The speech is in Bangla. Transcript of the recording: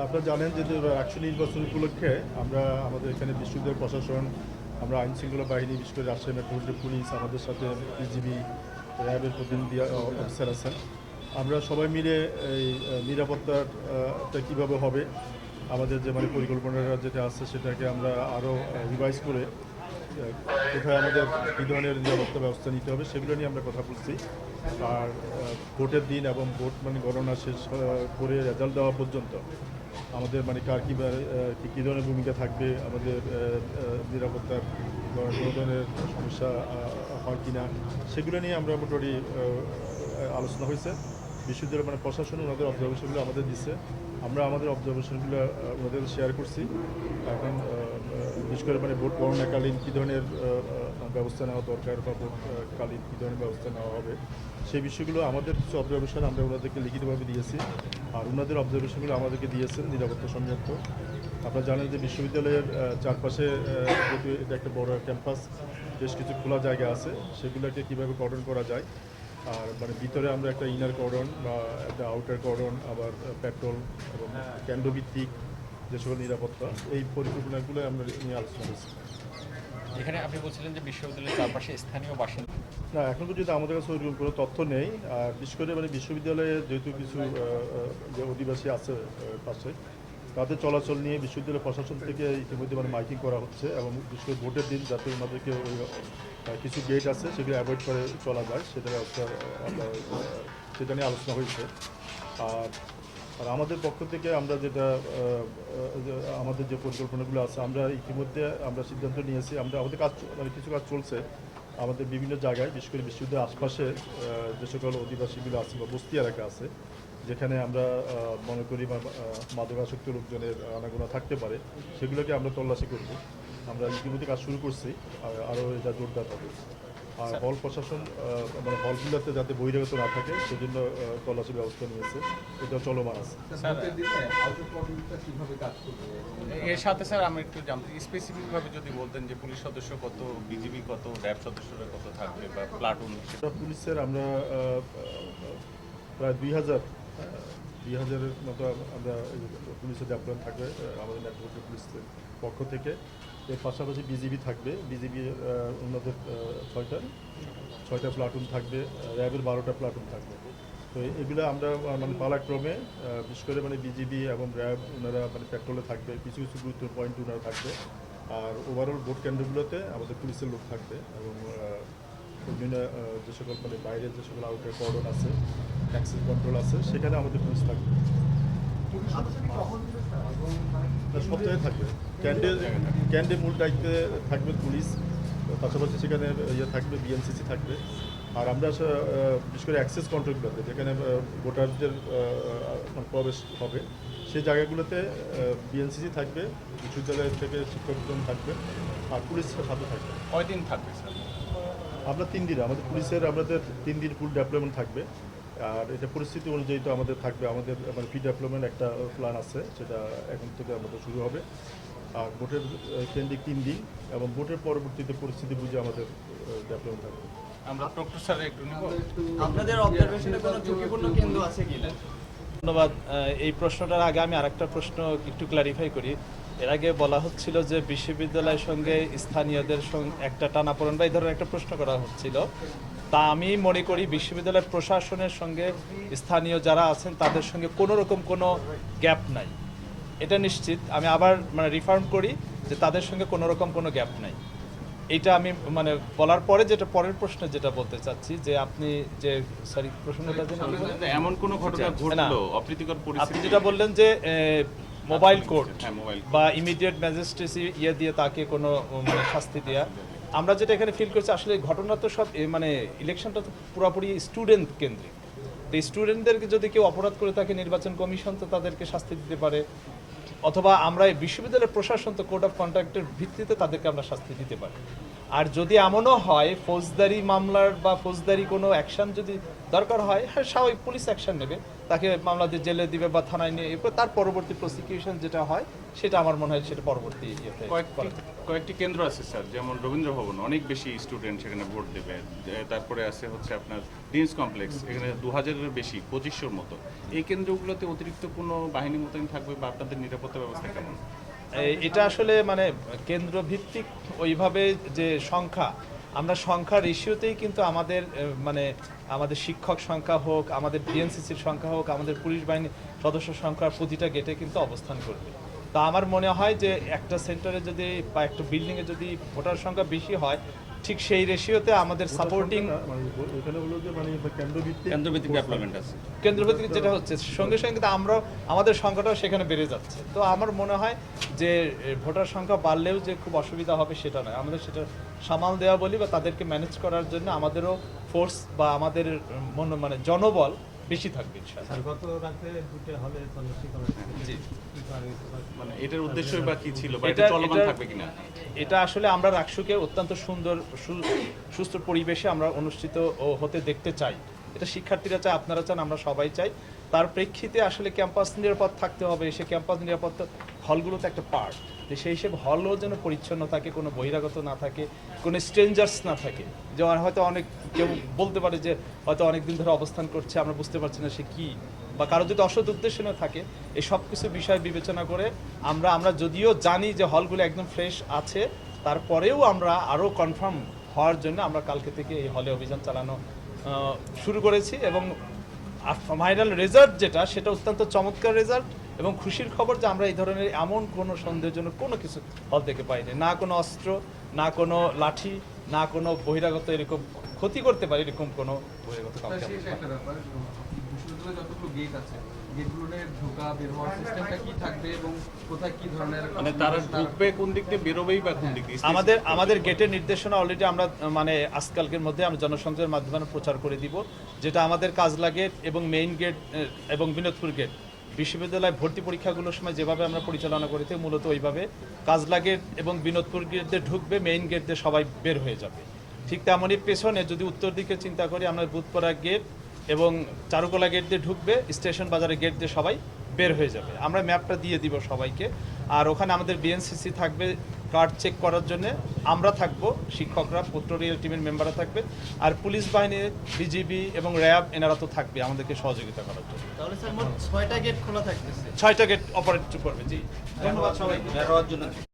আপনারা জানেন যে একশো নির্বাচন উপলক্ষে আমরা আমাদের এখানে বিশ্ববিদ্যালয় প্রশাসন, আমরা আইন শৃঙ্খলা বাহিনী বিশেষ করে রাজশাহী মেট্রোপলিটন পুলিশ, আমাদের সাথে বিজিবি, র্যাবের প্রতিনিধি অফিসার আছেন। আমরা সবাই মিলে এই নিরাপত্তাটা কীভাবে হবে, আমাদের যে মানে পরিকল্পনাটা যেটা আছে সেটাকে আমরা আরও রিভাইজ করে কোথায় আমাদের কী ধরনের নিরাপত্তা ব্যবস্থা নিতে হবে সেগুলো নিয়ে আমরা কথা বলছি। আর ভোটের দিন এবং ভোট মানে গণনা শেষ করে রেজাল্ট দেওয়া পর্যন্ত আমাদের মানে কার কী কী ধরনের ভূমিকা থাকবে, আমাদের নিরাপত্তার কোনো ধরনের সমস্যা হয় কি না, সেগুলো নিয়ে আমরা মোটামুটি আলোচনা হয়েছে। বিশ্ববিদ্যালয় মানে প্রশাসন ওনাদের অবজারভেশনগুলো আমাদের দিচ্ছে আমরা আমাদের অবজারভেশনগুলো ওনাদের শেয়ার করছি। এখন বিশেষ করে মানে ভোট গণনাকালীন কী ধরনের ব্যবস্থা নেওয়া দরকার বা কালীন কী ধরনের ব্যবস্থা নেওয়া হবে। সেই বিষয়গুলো আমাদের কিছু অবজারভেশন আমরা ওনাদেরকে লিখিতভাবে দিয়েছি। আর ওনাদের অবজারভেশনগুলো আমাদেরকে দিয়েছেন নিরাপত্তা সংযুক্ত আপনারা জানেন যে বিশ্ববিদ্যালয়ের চারপাশে যেহেতু এটা একটা বড় ক্যাম্পাস, বেশ কিছু খোলা জায়গা আছে। সেগুলোকে কীভাবে কর্ডন করা যায়? আর মানে ভিতরে আমরা একটা ইনার কর্ডন বা একটা আউটার কর্ডন আবার পেট্রোল এবং কেন্দ্রভিত্তিক যে সকল নিরাপত্তা, এই পরিকল্পনাগুলো আমরা নিয়ে আলোচনা করছি। এখানে আপনি বলছিলেন যে বিশ্ববিদ্যালয়ের চারপাশে স্থানীয় বাসিন্দা। না, এখন পর্যন্ত আমাদের কাছে ওইরকম কোনো তথ্য নেই। আর বিশেষ করে মানে বিশ্ববিদ্যালয়ে যেহেতু কিছু যে অধিবাসী আছে পাশে, তাদের চলাচল নিয়ে বিশ্ববিদ্যালয় প্রশাসন থেকে ইতিমধ্যে মানে মাইকিং করা হচ্ছে এবং বিশেষ করে ভোটের দিন যাতে ওনাদেরকে ওই কিছু গেট আছে সেগুলো অ্যাভয়েড করে চলা যায় সেটা সেটা নিয়ে আলোচনা হয়েছে। আর আর আমাদের পক্ষ থেকে আমরা যেটা আমাদের যে পরিকল্পনাগুলো আছে আমরা ইতিমধ্যে আমরা সিদ্ধান্ত নিয়েছি আমরা আমাদের কাজ মানে কিছু কাজ চলছে আমাদের বিভিন্ন জায়গায় বিশেষ করে বিশ্ববিদ্যালয়ের আশপাশে যে সকল অধিবাসীগুলো আছে বা বস্তি এলাকা আছে যেখানে আমরা মনে করি বা, মাদকাসক্ত লোকজনের আনাগোনা থাকতে পারে সেগুলোকে আমরা তল্লাশি করব। আমরা ইতিমধ্যে কাজ শুরু করছি আর আরও এটা জোরদার হবে। আর হল প্রশাসন মানে হলগুলোতে যাতে বহিরাগত না থাকে সেজন্য তল্লাশি ব্যবস্থা নিয়েছে। এটা চলমান আছে। এর সাথে স্যার আমি একটু জানতে স্পেসিফিকভাবে যদি বলতেন যে পুলিশ সদস্য কত বিজিবি কত র্যাব সদস্যরা কত থাকবে বা প্লাটুন আমরা পুলিশের আমরা প্রায় দুই হাজার দুই হাজারের মতো আমরা পুলিশের ডেভেলপমেন্ট থাকবে আমাদের মেট্রোপলিটন পুলিশের পক্ষ থেকে। এর পাশাপাশি বিজিবি থাকবে। বিজিবি ওনাদের ছয়টা ছয়টা প্লাটুন থাকবে র্যাবের বারোটা প্লাটুন থাকবে। তো এগুলো আমরা মানে পালাক্রমে বিশেষ করে মানে বিজিবি এবং র্যাব ওনারা মানে পেট্রোলে থাকবে। কিছু কিছু গুরুত্ব পয়েন্ট ওনারা থাকবে। আর ওভারঅল ভোট কেন্দ্রগুলোতে আমাদের পুলিশের লোক থাকবে এবং বিভিন্ন যে সকল মানে বাইরের যে সকল আউটের কর্ডন আছে ট্যাক্সি কন্ট্রোল আছে সেখানে আমাদের পুলিশ থাকবে। সপ্তাহে থাকবে। ক্যান্ডে ক্যান্ডে মূল দায়িত্বে থাকবে পুলিশ পাশাপাশি সেখানে ইয়ে থাকবে বিএনসিসি থাকবে। আর আমরা বিশেষ করে অ্যাক্সেস কন্ট্রোলগুলোতে যেখানে ভোটারদের প্রবেশ হবে সেই জায়গাগুলোতে বিএনসিসি থাকবে বিশ্ববিদ্যালয় থেকে শিক্ষকজন থাকবে আর পুলিশ সাথে থাকবে। কয়দিন থাকবে স্যার? আমরা তিন দিন আমাদের পুলিশের আমাদের তিন দিন ফুল ডেভেলপমেন্ট থাকবে। আর এটা পরিস্থিতি অনুযায়ী তো আমাদের থাকবে আমাদের মানে ফ্রি ডেভেলপমেন্ট একটা প্ল্যান আছে সেটা এখন থেকে আমাদের শুরু হবে। আর ভোটের কেন্দ্রিক তিন দিন এবং ভোটের পরবর্তীতে পরিস্থিতি বুঝে আমাদের ডেভেলপমেন্ট থাকবে আমরা ডক্টর স্যার একটু নিব। আপনাদের অবজারভেশনে কোনো ঝুঁকিপূর্ণ কেন্দ্র আছে কিনা ধন্যবাদ। এই প্রশ্নটার আগে আমি আরেকটা প্রশ্ন একটু ক্লারিফাই করি। এর আগে বলা হচ্ছিল যে বিশ্ববিদ্যালয়ের সঙ্গে স্থানীয়দের সঙ্গে একটা টানাপোড়েন বা এই ধরনের একটা প্রশ্ন করা হচ্ছিল। তা আমি মনে করি বিশ্ববিদ্যালয়ের প্রশাসনের সঙ্গে স্থানীয় যারা আছেন তাদের সঙ্গে কোনো রকম কোনো গ্যাপ নাই। এটা নিশ্চিত। আমি আবার মানে রিফার্ম করি যে তাদের সঙ্গে কোনো রকম কোনো গ্যাপ নাই। এটা আমি মানে বলার পরে যেটা পরের প্রশ্নে যেটা বলতে চাচ্ছি যে আপনি যে সরি প্রশ্নটা? এমন কোনো ঘটনা। ঘটলো অপ্রীতিকর আপনি যেটা বললেন যে মোবাইল কোর্ট হ্যাঁ, বা ইমিডিয়েট ম্যাজিস্ট্রেসি ইয়ে দিয়ে তাকে কোনো মানে শাস্তি দেওয়া আমরা যেটা এখানে ফিল করছি আসলে ঘটনা তো সব মানে ইলেকশনটা তো পুরোপুরি স্টুডেন্ট কেন্দ্রিক। তো স্টুডেন্টদেরকে যদি কেউ অপরাধ করে থাকে নির্বাচন কমিশন তো তাদেরকে শাস্তি দিতে পারে অথবা আমরা এই বিশ্ববিদ্যালয়ের প্রশাসন তো কোড অফ কন্ট্রাক্টের ভিত্তিতে তাদেরকে আমরা শাস্তি দিতে পারি। আর যদি এমনও হয় ফৌজদারি মামলার বা ফৌজদারি কোনো অ্যাকশন যদি দরকার হয় হ্যাঁ স্বাভাবিক পুলিশ অ্যাকশন নেবে। তাকে মামলা দিয়ে জেলে দিবে বা থানায় নিয়ে তার পরবর্তী প্রসিকিউশন যেটা হয় সেটা আমার মনে হয় সেটা পরবর্তী ইয়েতে কয়েকটি কেন্দ্র আছে, স্যার, যেমন রবীন্দ্র ভবন অনেক বেশি স্টুডেন্ট সেখানে ভোট দেবে। তারপরে আছে হচ্ছে আপনার ডিন্স কমপ্লেক্স এখানে দু হাজারের বেশি, পঁচিশশোর মতো। এই কেন্দ্রগুলোতে অতিরিক্ত কোনো বাহিনী মোতায়েন থাকবে বা আপনাদের নিরাপত্তা ব্যবস্থা কেমন? এটা আসলে মানে কেন্দ্র ভিত্তিক ওইভাবে যে সংখ্যা, আমরা সংখ্যার রেশিওতেই কিন্তু আমাদের মানে আমাদের শিক্ষক সংখ্যা হোক, আমাদের বিএনসিসির সংখ্যা হোক, আমাদের পুলিশ বাহিনীর সদস্য সংখ্যার প্রতিটা গেটে কিন্তু অবস্থান করবে। তা আমার মনে হয় যে একটা সেন্টারে যদি বা একটা বিল্ডিংয়ে যদি ভোটার সংখ্যা বেশি হয় ঠিক সেই রেশিওতে আমাদের সাপোর্টিং মানে এখানে হলো যে মানে কেন্দ্রভিত্তিক ডেভেলপমেন্ট আছে। কেন্দ্রভিত্তিক যেটা হচ্ছে সঙ্গে সঙ্গে কিন্তু আমরা আমাদের সংখ্যাটাও সেখানে বেড়ে যাচ্ছে। তো আমার মনে হয় যে ভোটার সংখ্যা বাড়লেও যে খুব অসুবিধা হবে সেটা নয়। আমাদের সেটা সামাল দেওয়া বলি বা তাদেরকে ম্যানেজ করার জন্য আমাদেরও ফোর্স বা আমাদের মানে জনবল বেশি থাকবে? মানে এটার উদ্দেশ্যই বা কি ছিল বা এটা চলমান থাকবে কিনা? এটা আসলে আমরা রাকসুকে অত্যন্ত সুন্দর সুস্থ পরিবেশে আমরা অনুষ্ঠিত হতে দেখতে চাই। এটা শিক্ষার্থীরা চায়, আপনারা চান, আমরা সবাই চাই। তার প্রেক্ষিতে আসলে ক্যাম্পাস নিরাপদ থাকতে হবে, সে ক্যাম্পাস নিরাপদ হলগুলো তো একটা পার্ট যে সেই হিসেবে হলও যেন পরিচ্ছন্ন থাকে, কোনো বহিরাগত না থাকে, কোনো স্ট্রেঞ্জার্স না থাকে। যে হয়তো অনেক কেউ বলতে পারে যে হয়তো অনেক দিন ধরে অবস্থান করছে, আমরা বুঝতে পারছি না সে কী। বা কারও যদি অসৎ উদ্দেশ্য না থাকে, এই সব কিছু বিষয় বিবেচনা করে আমরা আমরা যদিও জানি যে হলগুলো একদম ফ্রেশ আছে, তারপরেও আমরা আরও কনফার্ম হওয়ার জন্য আমরা কালকে থেকে এই হলে অভিযান চালানো শুরু করেছি এবং ফাইনাল রেজাল্ট যেটা সেটা অত্যন্ত চমৎকার রেজাল্ট এবং খুশির খবর যে আমরা এই ধরনের এমন কোনো সন্দেহের জন্য কোনো কিছু হল থেকে পাইনি। না কোনো অস্ত্র না কোনো লাঠি না কোনো বহিরাগত এরকম ক্ষতি করতে পারে এরকম কোনো বহিরাগত কাউকে আমরা শেষ একটা ব্যাপার বিশ্ববিদ্যালয়ে যতগুলো গেট আছে গেটগুলোর ঢোকা বের হওয়ার সিস্টেমটা কি থাকবে এবং কোথায় কি ধরনের মানে তারা ঢুকবে কোন দিক দিয়ে বেরোবেই বা কোন দিক দিয়ে? আমাদের আমাদের গেটের নির্দেশনা অলরেডি আমরা মানে আজকালকের মধ্যে আমরা জনসংযোগের মাধ্যমে প্রচার করে দিব যেটা আমাদের কাজলা গেট এবং মেইন গেট এবং বিনোদপুর গেট বিশ্ববিদ্যালয় ভর্তি পরীক্ষাগুলোর সময় যেভাবে আমরা পরিচালনা করে থাকি মূলত ওইভাবে। কাজলা গেট এবং বিনোদপুর গেট দিয়ে ঢুকবে মেইন গেট দিয়ে সবাই বের হয়ে যাবে। ঠিক তেমনই পেছনে যদি উত্তর দিকে চিন্তা করি আমরা বুধপাড়া গেট এবং চারুকলা গেট দিয়ে ঢুকবে স্টেশন বাজারে গেট দিয়ে সবাই বের হয়ে যাবে। আমরা ম্যাপটা দিয়ে দিব সবাইকে। আর ওখানে আমাদের বিএনসিসি থাকবে কার্ড চেক করার জন্য আমরা থাকব শিক্ষকরা পোস্টোরিয়াল টিমের মেম্বাররা থাকবে। আর পুলিশ বাহিনী বিজিবি এবং র্যাব এনারা তো থাকবে আমাদেরকে সহযোগিতা করার জন্য। তাহলে স্যার মোট ছয়টা গেট খোলা থাকতেছে। ছয়টা গেট অপারেট করবে জি। ধন্যবাদ সবাইকে।